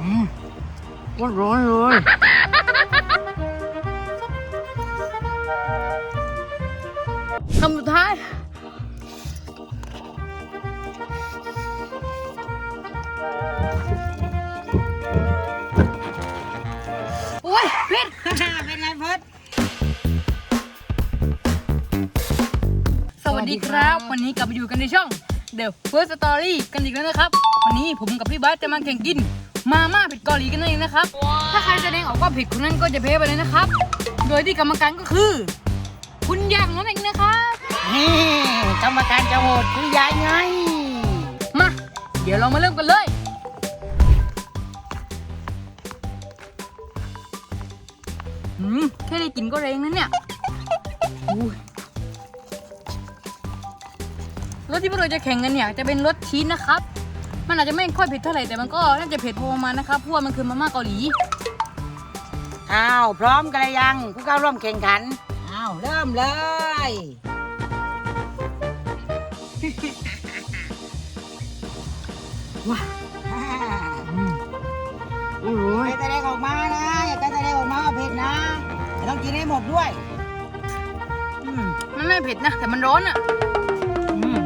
อืมร้อนๆเลยคำสุดท้าย โอ้ยพิษ เป็นไงเพิร์ดสวัสดีครับ วันนี้กลับมาอยู่กันในช่อง The First Story กันอีกแล้วนะครับ วันนี้ผมกับพี่บาสจะมาแข่งกิน มาม่าเผ็ดเกาหลีกันนั่นเองนะครับ ถ้าใครแสดงออกว่าผิดคนนั้นก็จะเพ้ไปเลยนะครับ โดยที่กรรมการก็คือ คุณยังนั่นเองนะครับนี่กรรมการจะโหวตคือยายไง มา เดี๋ยวเรามาเริ่มกันเลย อืมแค่ได้กลินก็แรงนะเนี่ยอุ้ยรถที่พวกเราจะแข่งกันเนี่ยจะเป็นรถชีสนะครับ มันอาจจะไม่ค่อยเผ็ดเท่าไหร่แต่มันก็น่าจะเผ็ดพอประมาณนะครับเพราะว่ามันคือมาม่าเกาหลีอ้าวพร้อมกันหรือยังผู้เข้าร่วมแข่งขันอ้าวเริ่มเลย ว้าอ่าอืมโอ้ยอย่าแสดงออกมานะอย่าแสดงออกมาว่าเผ็ดนะแต่ต้องกินให้หมดด้วยอืมมันไม่เผ็ดนะแต่มันร้อนอะอืม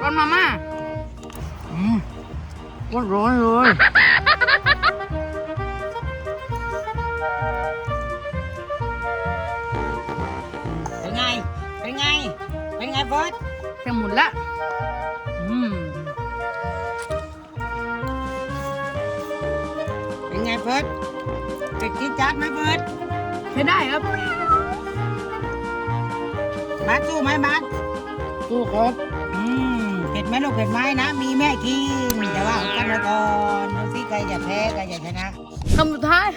ร้อนมาม่าอืม ร้อนๆเลย เป็นไง เป็นไง เป็นไงเฟิร์สจะหมดละ อืม เป็นไงเฟิร์สเผ็ดจี๊ดจัดไหมเฟิร์สใช้ได้ครับ บาสสู้ไหมบาสสู้ครับอืมเผ็ดไหมลูกเผ็ดไหมนะ มีแม่กินแต่ว่าเอากันไว้ก่อนดูสิใครจะแพ้ใครจะชนะคำสุดท้าย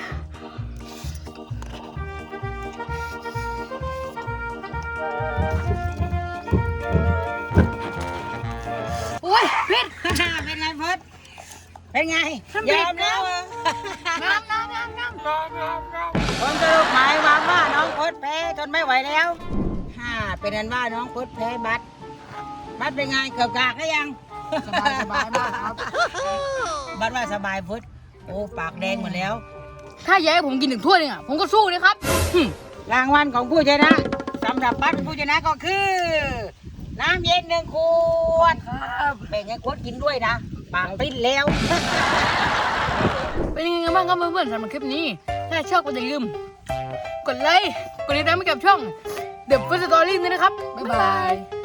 โอ้ยพิษ เป็นไงเพิร์ดเป็นไงทำเผ็ยดอมแล้วเหรอน้ำน้ำน้ำน้ำน้ำน้ำน้ำผลสรุปหมายความว่าน้องเพิร์ดแพ้ทนไม่ไหวแล้วฮ่าเป็นอันว่าน้องเพิร์ดแพ้บัตร บัตรเป็นไงเกือบกากก็ยังสบายสบายมากครับ บัตรว่าสบายเพิร์ดโอ้ปากแดงหมดแล้ว ถ้าอยากให้ผมกินถึงถ้วยหนึงอะผมก็สู้เลยครับหึรางวัลของผู้ชนะสำหรับบัตรผู้ชนะก็คือ น้ำเย็นหนึ่งขวดครับแบ่งให้โค้ดกินด้วยนะปากปิ้นแล้ว เป็นยังไงกันบ้างครับเพื่อนๆสำหรับคลิปนี้ ถ้าชอบก็อย่าลืม กดไลค์ กดติดตามให้กับช่อง The First Story ด้วยนะครับ บ๊ายบาย